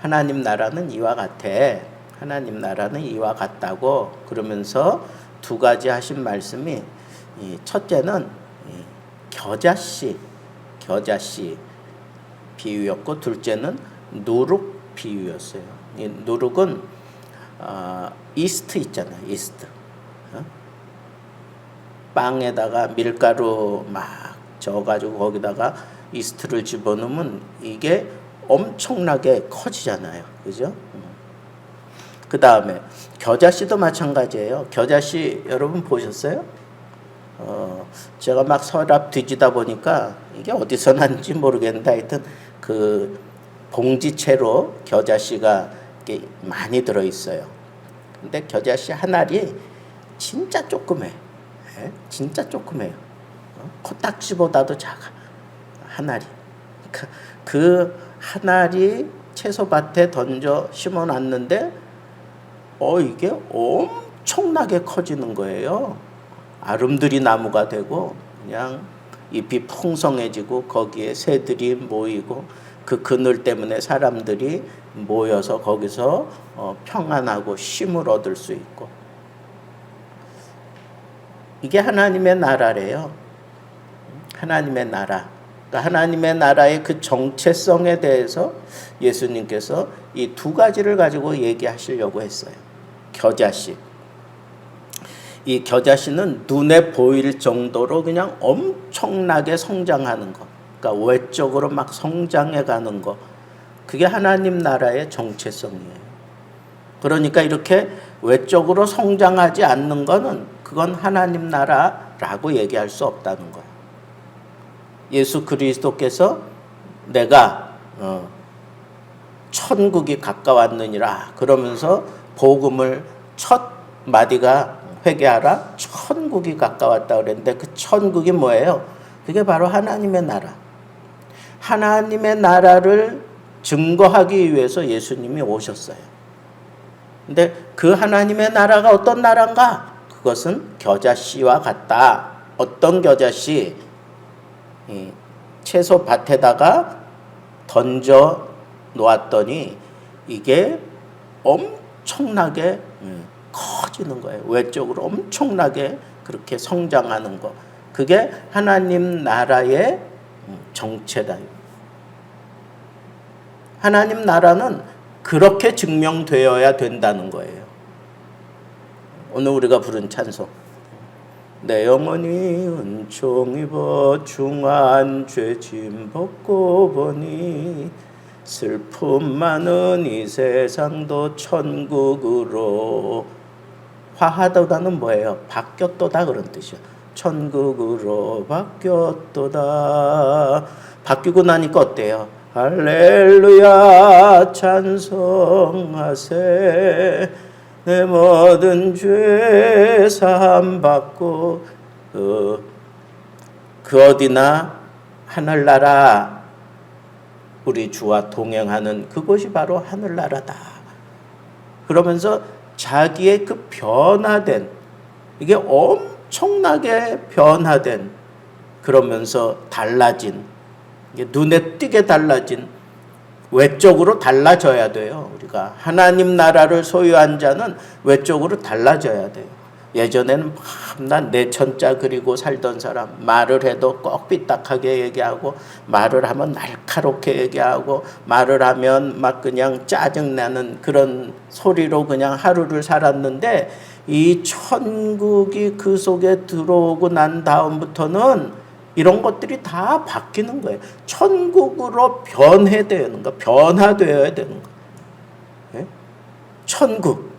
하나님 나라는 이와 같아. 하나님 나라는 이와 같다고 그러면서 두 가지 하신 말씀이 이 첫째는 이 겨자씨, 겨자씨 비유였고 둘째는 누룩 비유였어요. 이 누룩은 어, 이스트 있잖아요. 이스트. 어? 빵에다가 밀가루 막 저어가지고 거기다가 이스트를 집어넣으면 이게 엄청나게 커지잖아요. 그죠? 그 다음에 겨자씨도 마찬가지예요. 겨자씨 여러분 보셨어요? 어, 제가 막 서랍 뒤지다 보니까 이게 어디서 났는지 모르겠는데 하여튼 그 봉지채로 겨자씨가 이렇게 많이 들어있어요. 근데 겨자씨 한 알이 진짜 조그매. 예? 진짜 조그매요. 어? 코딱지보다도 작아. 한 알이. 그, 그한 알이 채소밭에 던져 심어 놨는데 어 이게 엄청나게 커지는 거예요. 아름드리 나무가 되고 그냥 잎이 풍성해지고 거기에 새들이 모이고 그 그늘 때문에 사람들이 모여서 거기서 어, 평안하고 쉼을 얻을 수 있고 이게 하나님의 나라래요. 하나님의 나라. 그러니까 하나님의 나라의 그 정체성에 대해서 예수님께서 이 두 가지를 가지고 얘기하시려고 했어요. 겨자씨. 이 겨자씨는 눈에 보일 정도로 그냥 엄청나게 성장하는 거. 그러니까 외적으로 막 성장해 가는 거. 그게 하나님 나라의 정체성이에요. 그러니까 이렇게 외적으로 성장하지 않는 거는 그건 하나님 나라라고 얘기할 수 없다는 거예요. 예수 그리스도께서 내가 어, 천국이 가까웠느니라 그러면서 복음을 첫 마디가 회개하라 천국이 가까웠다 그랬는데 그 천국이 뭐예요? 그게 바로 하나님의 나라. 하나님의 나라를 증거하기 위해서 예수님이 오셨어요. 근데 그 하나님의 나라가 어떤 나라인가? 그것은 겨자씨와 같다. 어떤 겨자씨? 채소 밭에다가 던져 놓았더니 이게 엄청나게 커지는 거예요. 외적으로 엄청나게 그렇게 성장하는 거. 그게 하나님 나라의 정체다. 하나님 나라는 그렇게 증명되어야 된다는 거예요. 오늘 우리가 부른 찬송. 내 영혼이 은총 입어 중한 죄짐 벗고 보니 슬픔 많은 이 세상도 천국으로 화하도다는 뭐예요? 바뀌었도다 그런 뜻이야. 천국으로 바뀌었도다. 바뀌고 나니까 어때요? 할렐루야 찬송하세 내 모든 죄 사함 받고 그, 그 어디나 하늘나라 우리 주와 동행하는 그곳이 바로 하늘나라다. 그러면서 자기의 그 변화된 이게 엄청나게 변화된 그러면서 달라진 눈에 띄게 달라진 외적으로 달라져야 돼요. 우리가 하나님 나라를 소유한 자는 외적으로 달라져야 돼요. 예전에는 난 내천자 그리고 살던 사람 말을 해도 꼭 삐딱하게 얘기하고 말을 하면 날카롭게 얘기하고 말을 하면 막 그냥 짜증나는 그런 소리로 그냥 하루를 살았는데 이 천국이 그 속에 들어오고 난 다음부터는 이런 것들이 다 바뀌는 거예요. 천국으로 변해되는 거, 변화되어야 되는 거. 예? 천국.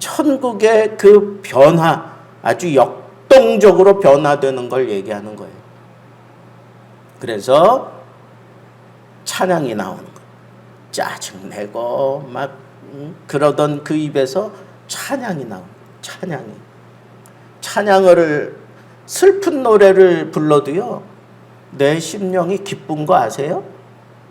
천국의 그 변화, 아주 역동적으로 변화되는 걸 얘기하는 거예요. 그래서 찬양이 나오는 거예요. 짜증내고 막 음, 그러던 그 입에서 찬양이 나오는. 찬양이. 찬양을 슬픈 노래를 불러도요, 내 심령이 기쁜 거 아세요?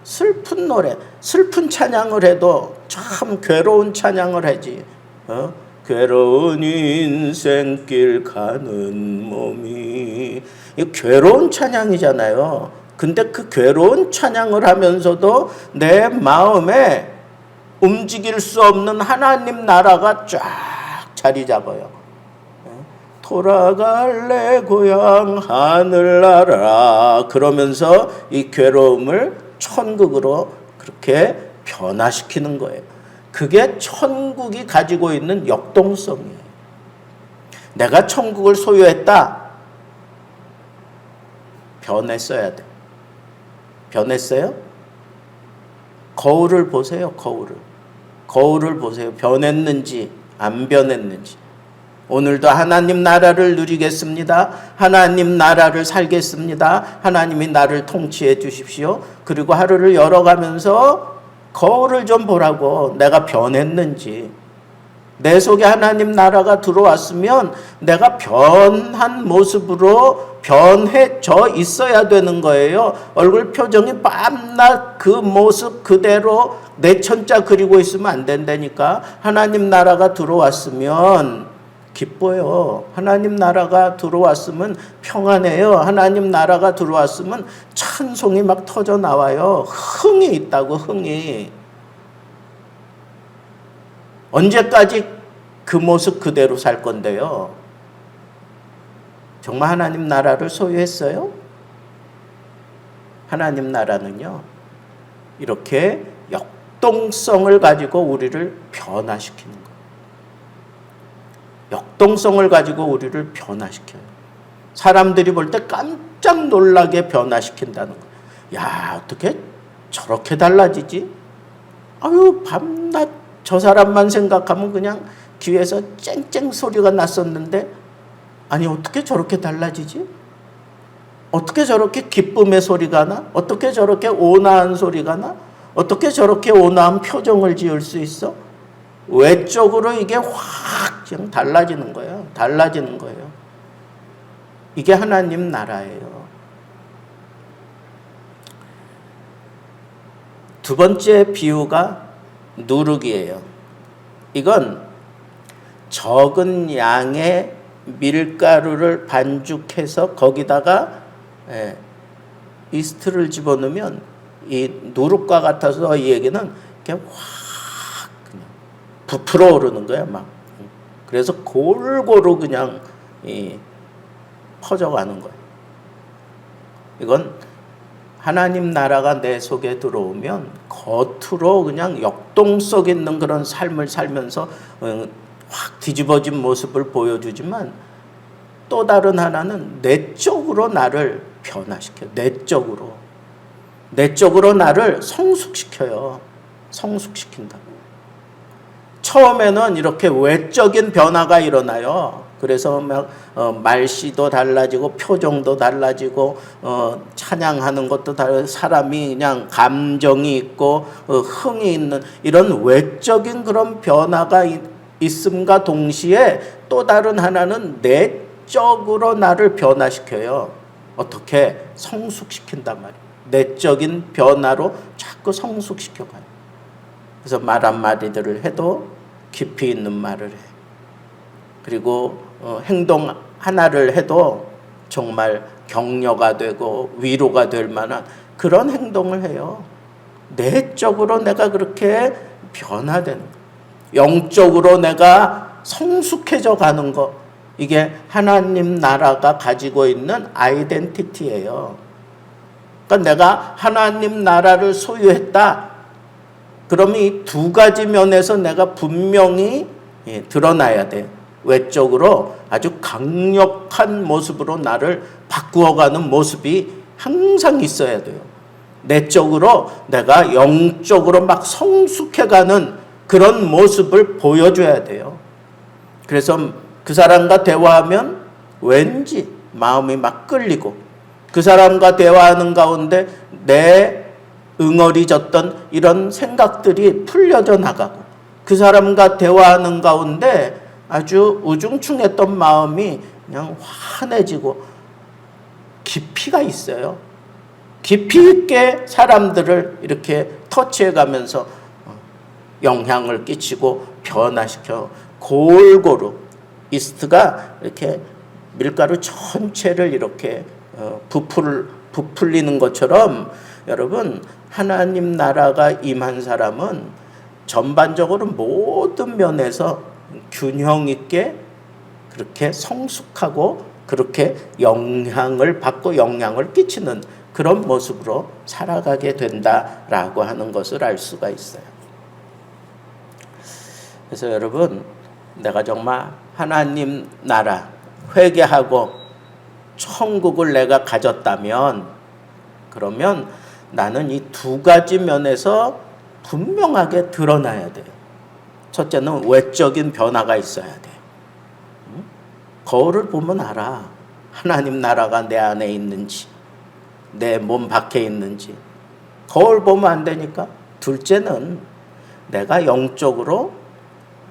슬픈 노래, 슬픈 찬양을 해도 참 괴로운 찬양을 하지. 어? 괴로운 인생길 가는 몸이 이 괴로운 찬양이잖아요. 근데 그 괴로운 찬양을 하면서도 내 마음에 움직일 수 없는 하나님 나라가 쫙 자리 잡아요. 돌아갈래 고향 하늘나라 그러면서 이 괴로움을 천국으로 그렇게 변화시키는 거예요. 그게 천국이 가지고 있는 역동성이에요. 내가 천국을 소유했다. 변했어야 돼. 변했어요? 거울을 보세요, 거울을. 거울을 보세요. 변했는지, 안 변했는지. 오늘도 하나님 나라를 누리겠습니다. 하나님 나라를 살겠습니다. 하나님이 나를 통치해 주십시오. 그리고 하루를 열어가면서 거울을 좀 보라고 내가 변했는지. 내 속에 하나님 나라가 들어왔으면 내가 변한 모습으로 변해져 있어야 되는 거예요. 얼굴 표정이 밤낮 그 모습 그대로 내 천자 그리고 있으면 안 된다니까. 하나님 나라가 들어왔으면 기뻐요. 하나님 나라가 들어왔으면 평안해요. 하나님 나라가 들어왔으면 찬송이 막 터져 나와요. 흥이 있다고 흥이. 언제까지 그 모습 그대로 살 건데요? 정말 하나님 나라를 소유했어요? 하나님 나라는요, 이렇게 역동성을 가지고 우리를 변화시키는 거예요. 역동성을 가지고 우리를 변화시켜요. 사람들이 볼 때 깜짝 놀라게 변화시킨다는 거예요. 야, 어떻게 저렇게 달라지지? 아유, 밤낮 저 사람만 생각하면 그냥 귀에서 쨍쨍 소리가 났었는데, 아니, 어떻게 저렇게 달라지지? 어떻게 저렇게 기쁨의 소리가 나? 어떻게 저렇게 온화한 소리가 나? 어떻게 저렇게 온화한 표정을 지을 수 있어? 외적으로 이게 확 그냥 달라지는 거예요. 달라지는 거예요. 이게 하나님 나라예요. 두 번째 비유가 누룩이에요. 이건 적은 양의 밀가루를 반죽해서 거기다가 예, 이스트를 집어넣으면 이 누룩과 같아서 이 얘기는 이렇게 확 부풀어 오르는 거야 막. 그래서 골고루 그냥 이 퍼져가는 거예요. 이건 하나님 나라가 내 속에 들어오면 겉으로 그냥 역동성 있는 그런 삶을 살면서 어, 확 뒤집어진 모습을 보여주지만 또 다른 하나는 내적으로 나를 변화시켜 내적으로 내적으로 나를 성숙시켜요. 성숙시킨다. 처음에는 이렇게 외적인 변화가 일어나요. 그래서 막 어, 말씨도 달라지고 표정도 달라지고 어, 찬양하는 것도 다르고 사람이 그냥 감정이 있고 어, 흥이 있는 이런 외적인 그런 변화가 있, 있음과 동시에 또 다른 하나는 내적으로 나를 변화시켜요. 어떻게 성숙시킨단 말이에요. 내적인 변화로 자꾸 성숙시켜가요. 그래서 말 한마디들을 해도 깊이 있는 말을 해. 그리고 어, 행동 하나를 해도 정말 격려가 되고 위로가 될 만한 그런 행동을 해요. 내적으로 내가 그렇게 변화되는 거. 영적으로 내가 성숙해져 가는 거. 이게 하나님 나라가 가지고 있는 아이덴티티예요. 그러니까 내가 하나님 나라를 소유했다. 그러면 이 두 가지 면에서 내가 분명히 예, 드러나야 돼요. 외적으로 아주 강력한 모습으로 나를 바꾸어가는 모습이 항상 있어야 돼요. 내적으로 내가 영적으로 막 성숙해가는 그런 모습을 보여줘야 돼요. 그래서 그 사람과 대화하면 왠지 마음이 막 끌리고 그 사람과 대화하는 가운데 내 응어리졌던 이런 생각들이 풀려져 나가고 그 사람과 대화하는 가운데 아주 우중충했던 마음이 그냥 환해지고 깊이가 있어요. 깊이 있게 사람들을 이렇게 터치해 가면서 영향을 끼치고 변화시켜 골고루 이스트가 이렇게 밀가루 전체를 이렇게 어, 부풀 부풀리는 것처럼 여러분 하나님 나라가 임한 사람은 전반적으로 모든 면에서 균형 있게 그렇게 성숙하고 그렇게 영향을 받고 영향을 끼치는 그런 모습으로 살아가게 된다라고 하는 것을 알 수가 있어요. 그래서 여러분 내가 정말 하나님 나라 회개하고 천국을 내가 가졌다면 그러면 나는 이 두 가지 면에서 분명하게 드러나야 돼요. 첫째는 외적인 변화가 있어야 돼. 응? 거울을 보면 알아. 하나님 나라가 내 안에 있는지, 내 몸 밖에 있는지. 거울 보면 안 되니까. 둘째는 내가 영적으로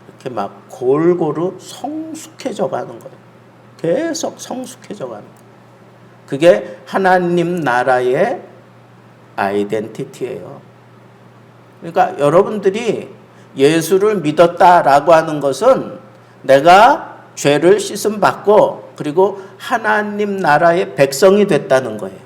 이렇게 막 골고루 성숙해져 가는 거예요. 계속 성숙해져 가는 거예요. 그게 하나님 나라의 아이덴티티예요. 그러니까 여러분들이 예수를 믿었다라고 하는 것은 내가 죄를 씻음 받고 그리고 하나님 나라의 백성이 됐다는 거예요.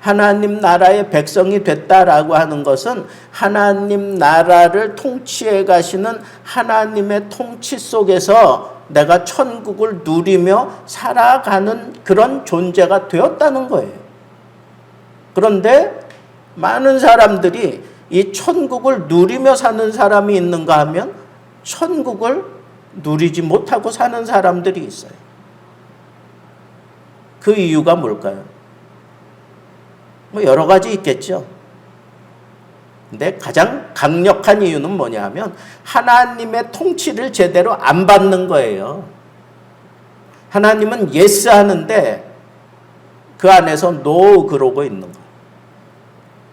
하나님 나라의 백성이 됐다라고 하는 것은 하나님 나라를 통치해 가시는 하나님의 통치 속에서 내가 천국을 누리며 살아가는 그런 존재가 되었다는 거예요. 그런데 많은 사람들이 이 천국을 누리며 사는 사람이 있는가 하면 천국을 누리지 못하고 사는 사람들이 있어요. 그 이유가 뭘까요? 뭐 여러 가지 있겠죠. 근데 가장 강력한 이유는 뭐냐 하면 하나님의 통치를 제대로 안 받는 거예요. 하나님은 예스 하는데 그 안에서 노 그러고 있는 거예요.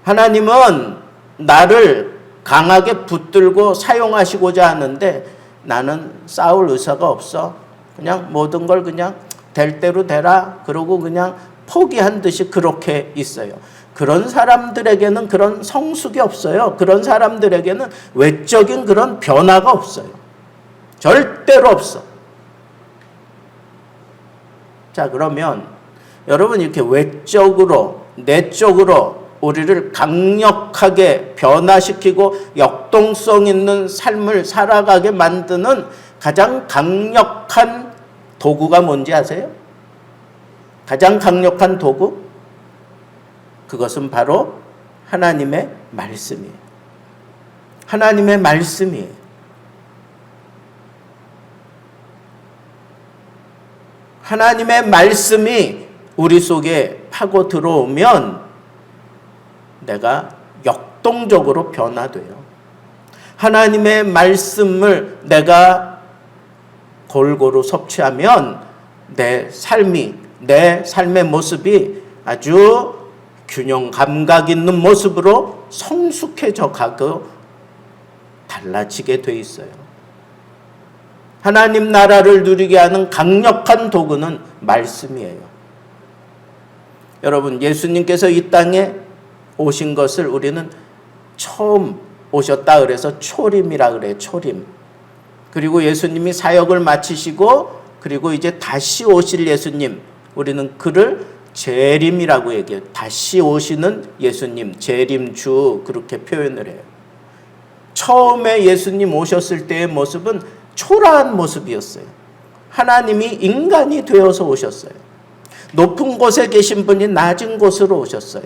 하나님은 나를 강하게 붙들고 사용하시고자 하는데 나는 싸울 의사가 없어. 그냥 모든 걸 그냥 될 대로 되라. 그러고 그냥 포기한 듯이 그렇게 있어요. 그런 사람들에게는 그런 성숙이 없어요. 그런 사람들에게는 외적인 그런 변화가 없어요. 절대로 없어. 자, 그러면 여러분 이렇게 외적으로, 내적으로 우리를 강력하게 변화시키고 역동성 있는 삶을 살아가게 만드는 가장 강력한 도구가 뭔지 아세요? 가장 강력한 도구? 그것은 바로 하나님의 말씀이에요. 하나님의 말씀이에요. 하나님의 말씀이 우리 속에 파고 들어오면 내가 역동적으로 변화돼요. 하나님의 말씀을 내가 골고루 섭취하면 내 삶이, 내 삶의 모습이 아주 균형 감각 있는 모습으로 성숙해져 가고 달라지게 돼 있어요. 하나님 나라를 누리게 하는 강력한 도구는 말씀이에요. 여러분, 예수님께서 이 땅에 오신 것을 우리는 처음 오셨다 그래서 초림이라 그래요. 초림. 그리고 예수님이 사역을 마치시고 그리고 이제 다시 오실 예수님 우리는 그를 재림이라고 얘기해요. 다시 오시는 예수님, 재림주 그렇게 표현을 해요. 처음에 예수님 오셨을 때의 모습은 초라한 모습이었어요. 하나님이 인간이 되어서 오셨어요. 높은 곳에 계신 분이 낮은 곳으로 오셨어요.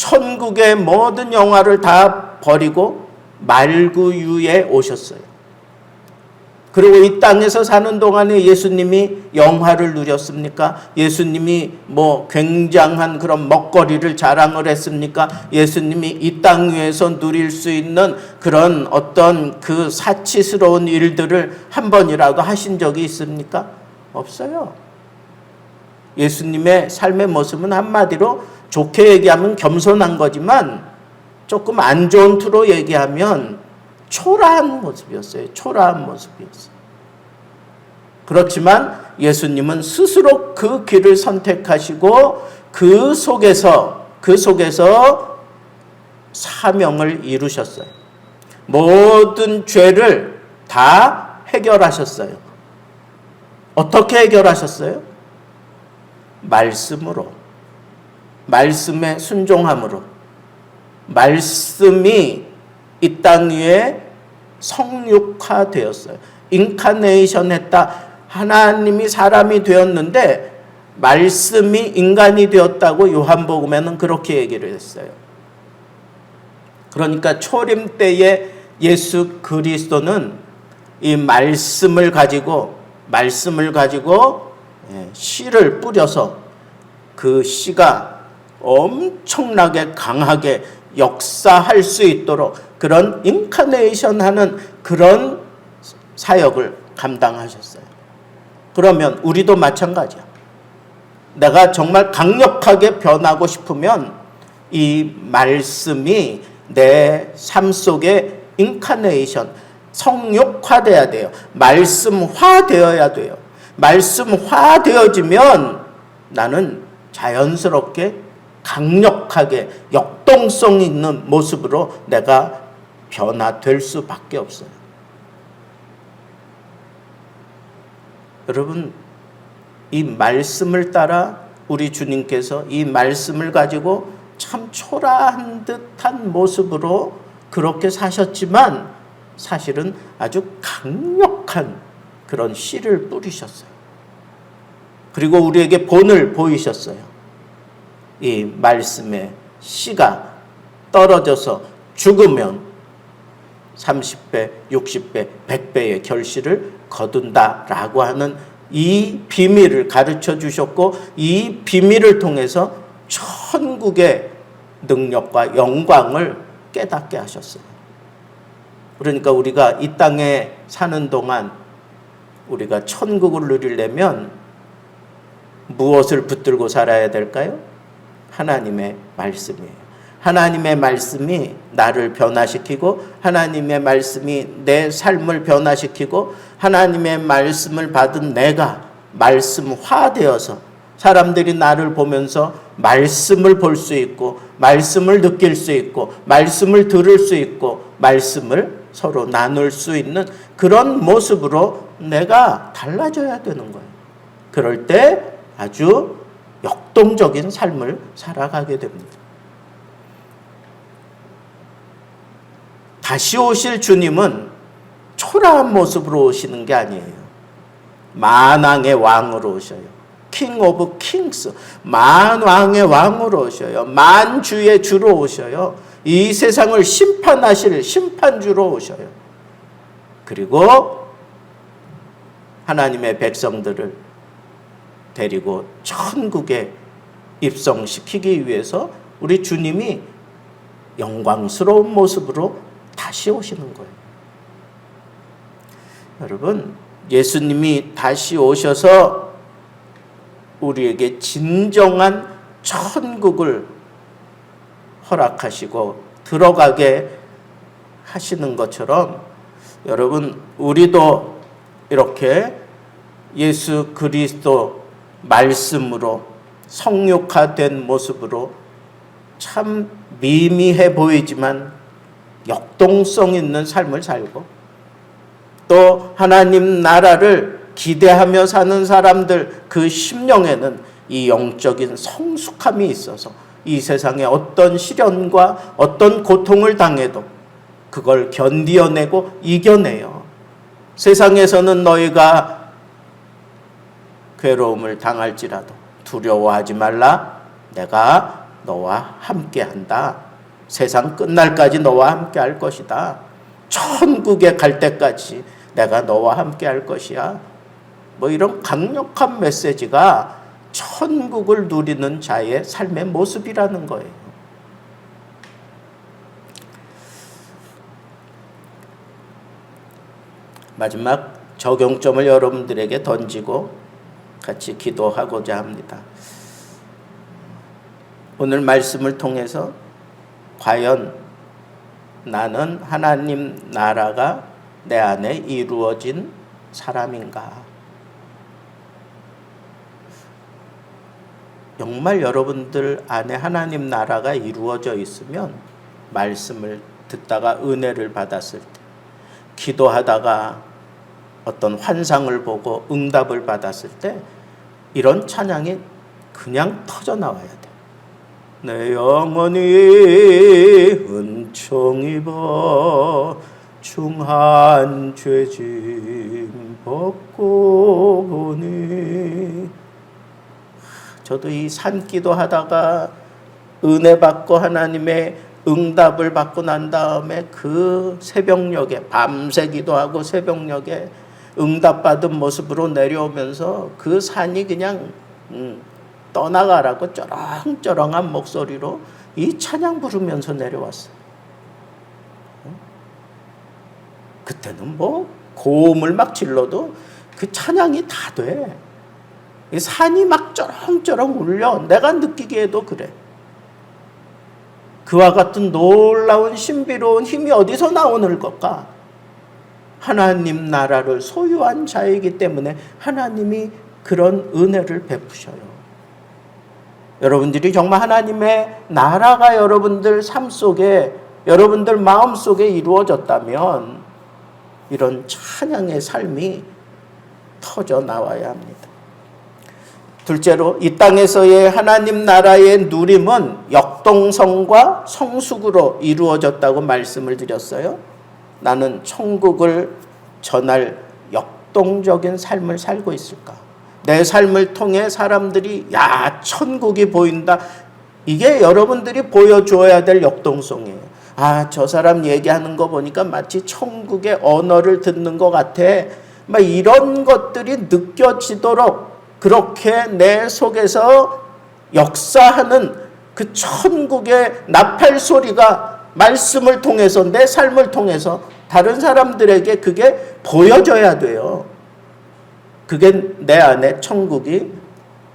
천국의 모든 영화를 다 버리고 말구유에 오셨어요. 그리고 이 땅에서 사는 동안에 예수님이 영화를 누렸습니까? 예수님이 뭐 굉장한 그런 먹거리를 자랑을 했습니까? 예수님이 이 땅 위에서 누릴 수 있는 그런 어떤 그 사치스러운 일들을 한 번이라도 하신 적이 있습니까? 없어요. 예수님의 삶의 모습은 한마디로 좋게 얘기하면 겸손한 거지만 조금 안 좋은 투로 얘기하면 초라한 모습이었어요. 초라한 모습이었어요. 그렇지만 예수님은 스스로 그 길을 선택하시고 그 속에서 그 속에서 사명을 이루셨어요. 모든 죄를 다 해결하셨어요. 어떻게 해결하셨어요? 말씀으로. 말씀에 순종함으로 말씀이 이 땅 위에 성육화되었어요. 인카네이션 했다. 하나님이 사람이 되었는데 말씀이 인간이 되었다고 요한복음에는 그렇게 얘기를 했어요. 그러니까 초림 때에 예수 그리스도는 이 말씀을 가지고 말씀을 가지고 예, 씨를 뿌려서 그 씨가 엄청나게 강하게 역사할 수 있도록 그런 인카네이션 하는 그런 사역을 감당하셨어요. 그러면 우리도 마찬가지야. 내가 정말 강력하게 변하고 싶으면 이 말씀이 내 삶 속에 인카네이션, 성육화돼야 돼요. 말씀화되어야 돼요. 말씀화되어지면 나는 자연스럽게 강력하게 역동성 있는 모습으로 내가 변화될 수밖에 없어요. 여러분, 이 말씀을 따라 우리 주님께서 이 말씀을 가지고 참 초라한 듯한 모습으로 그렇게 사셨지만 사실은 아주 강력한 그런 씨를 뿌리셨어요. 그리고 우리에게 본을 보이셨어요. 이 말씀의 씨가 떨어져서 죽으면 30배, 60배, 100배의 결실을 거둔다라고 하는 이 비밀을 가르쳐 주셨고 이 비밀을 통해서 천국의 능력과 영광을 깨닫게 하셨어요. 그러니까 우리가 이 땅에 사는 동안 우리가 천국을 누리려면 무엇을 붙들고 살아야 될까요? 하나님의 말씀이에요. 하나님의 말씀이 나를 변화시키고 하나님의 말씀이 내 삶을 변화시키고 하나님의 말씀을 받은 내가 말씀화되어서 사람들이 나를 보면서 말씀을 볼 수 있고 말씀을 느낄 수 있고 말씀을 들을 수 있고 말씀을 서로 나눌 수 있는 그런 모습으로 내가 달라져야 되는 거예요. 그럴 때 아주 역동적인 삶을 살아가게 됩니다. 다시 오실 주님은 초라한 모습으로 오시는 게 아니에요. 만왕의 왕으로 오셔요. 킹 오브 킹스. 만왕의 왕으로 오셔요. 만주의 주로 오셔요. 이 세상을 심판하실 심판주로 오셔요. 그리고 하나님의 백성들을 데리고 천국에 입성시키기 위해서 우리 주님이 영광스러운 모습으로 다시 오시는 거예요. 여러분, 예수님이 다시 오셔서 우리에게 진정한 천국을 허락하시고 들어가게 하시는 것처럼 여러분, 우리도 이렇게 예수 그리스도 말씀으로 성육화된 모습으로 참 미미해 보이지만 역동성 있는 삶을 살고 또 하나님 나라를 기대하며 사는 사람들 그 심령에는 이 영적인 성숙함이 있어서 이 세상에 어떤 시련과 어떤 고통을 당해도 그걸 견디어내고 이겨내요. 세상에서는 너희가 괴로움을 당할지라도 두려워하지 말라. 내가 너와 함께 한다. 세상 끝날까지 너와 함께 할 것이다. 천국에 갈 때까지 내가 너와 함께 할 것이야. 뭐 이런 강력한 메시지가 천국을 누리는 자의 삶의 모습이라는 거예요. 마지막 적용점을 여러분들에게 던지고 같이 기도하고자 합니다. 오늘 말씀을 통해서 과연 나는 하나님 나라가 내 안에 이루어진 사람인가? 정말 여러분들 안에 하나님 나라가 이루어져 있으면 말씀을 듣다가 은혜를 받았을 때, 기도하다가 어떤 환상을 보고 응답을 받았을 때, 이런 찬양이 그냥 터져 나와야 돼. 내 영혼이 은총 입어 중한 죄짐 벗고 보니 저도 이 산기도 하다가 은혜 받고 하나님의 응답을 받고 난 다음에 그 새벽녘에 밤새 기도하고 새벽녘에 응답받은 모습으로 내려오면서 그 산이 그냥 음, 떠나가라고 쩌렁쩌렁한 목소리로 이 찬양 부르면서 내려왔어요. 그때는 뭐 고음을 막 질러도 그 찬양이 다 돼. 이 산이 막 쩌렁쩌렁 울려. 내가 느끼기에도 그래. 그와 같은 놀라운 신비로운 힘이 어디서 나오는 걸까? 하나님 나라를 소유한 자이기 때문에 하나님이 그런 은혜를 베푸셔요. 여러분들이 정말 하나님의 나라가 여러분들 삶 속에 여러분들 마음 속에 이루어졌다면 이런 찬양의 삶이 터져 나와야 합니다. 둘째로 이 땅에서의 하나님 나라의 누림은 역동성과 성숙으로 이루어졌다고 말씀을 드렸어요. 나는 천국을 전할 역동적인 삶을 살고 있을까? 내 삶을 통해 사람들이 야 천국이 보인다. 이게 여러분들이 보여줘야 될 역동성이에요. 아, 저 사람 얘기하는 거 보니까 마치 천국의 언어를 듣는 것 같아. 막 이런 것들이 느껴지도록 그렇게 내 속에서 역사하는 그 천국의 나팔 소리가 말씀을 통해서 내 삶을 통해서 다른 사람들에게 그게 보여져야 돼요. 그게 내 안에 천국이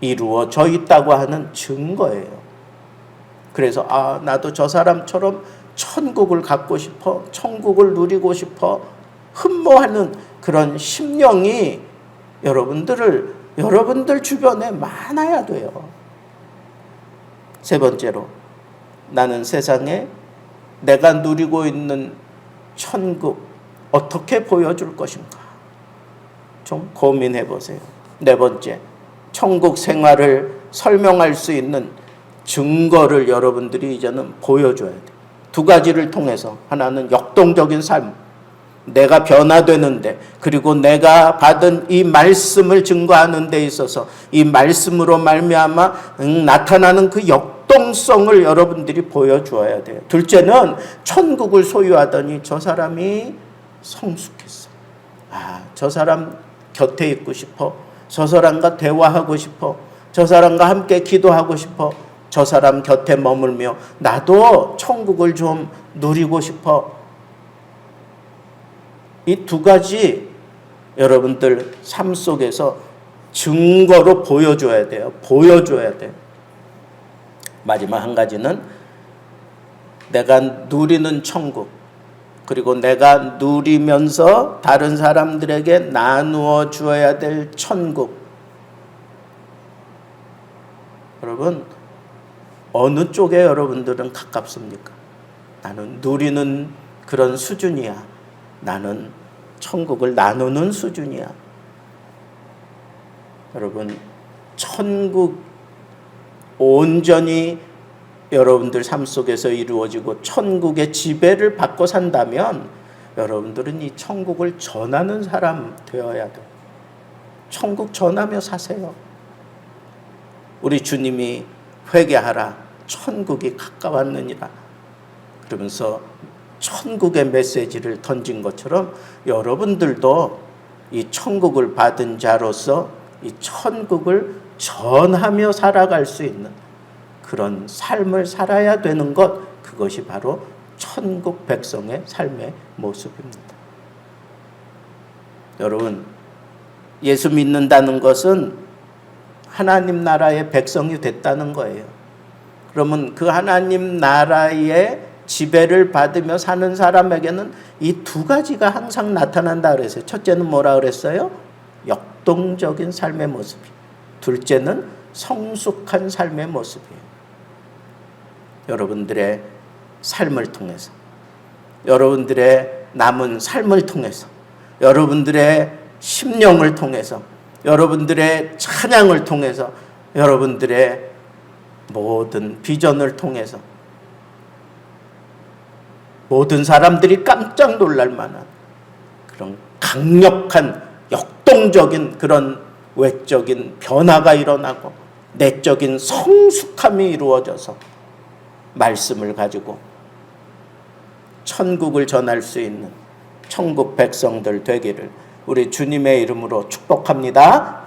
이루어져 있다고 하는 증거예요. 그래서 아 나도 저 사람처럼 천국을 갖고 싶어, 천국을 누리고 싶어 흠모하는 그런 심령이 여러분들을 여러분들 주변에 많아야 돼요. 세 번째로 나는 세상에 내가 누리고 있는 천국 어떻게 보여줄 것인가? 좀 고민해 보세요. 네 번째, 천국 생활을 설명할 수 있는 증거를 여러분들이 이제는 보여줘야 돼. 두 가지를 통해서 하나는 역동적인 삶, 내가 변화되는데 그리고 내가 받은 이 말씀을 증거하는 데 있어서 이 말씀으로 말미암아 음, 나타나는 그 역 동성을 여러분들이 보여주어야 돼요. 둘째는 천국을 소유하더니 저 사람이 성숙했어. 아, 저 사람 곁에 있고 싶어. 저 사람과 대화하고 싶어. 저 사람과 함께 기도하고 싶어. 저 사람 곁에 머물며 나도 천국을 좀 누리고 싶어. 이 두 가지 여러분들 삶 속에서 증거로 보여줘야 돼요. 보여줘야 돼. 마지막 한 가지는 내가 누리는 천국, 그리고 내가 누리면서 다른 사람들에게 나누어 주어야 될 천국. 여러분, 어느 쪽에 여러분들은 가깝습니까? 나는 누리는 그런 수준이야. 나는 천국을 나누는 수준이야. 여러분, 천국 온전히 여러분들 삶 속에서 이루어지고 천국의 지배를 받고 산다면 여러분들은 이 천국을 전하는 사람 되어야 돼. 천국 전하며 사세요. 우리 주님이 회개하라. 천국이 가까웠느니라. 그러면서 천국의 메시지를 던진 것처럼 여러분들도 이 천국을 받은 자로서 이 천국을 전하며 살아갈 수 있는 그런 삶을 살아야 되는 것, 그것이 바로 천국 백성의 삶의 모습입니다. 여러분, 예수 믿는다는 것은 하나님 나라의 백성이 됐다는 거예요. 그러면 그 하나님 나라의 지배를 받으며 사는 사람에게는 이 두 가지가 항상 나타난다 그랬어요. 첫째는 뭐라 그랬어요? 역동적인 삶의 모습이. 둘째는 성숙한 삶의 모습이에요. 여러분들의 삶을 통해서, 여러분들의 남은 삶을 통해서, 여러분들의 심령을 통해서, 여러분들의 찬양을 통해서, 여러분들의 모든 비전을 통해서 모든 사람들이 깜짝 놀랄 만한 그런 강력한 역동적인 그런 외적인 변화가 일어나고 내적인 성숙함이 이루어져서 말씀을 가지고 천국을 전할 수 있는 천국 백성들 되기를 우리 주님의 이름으로 축복합니다.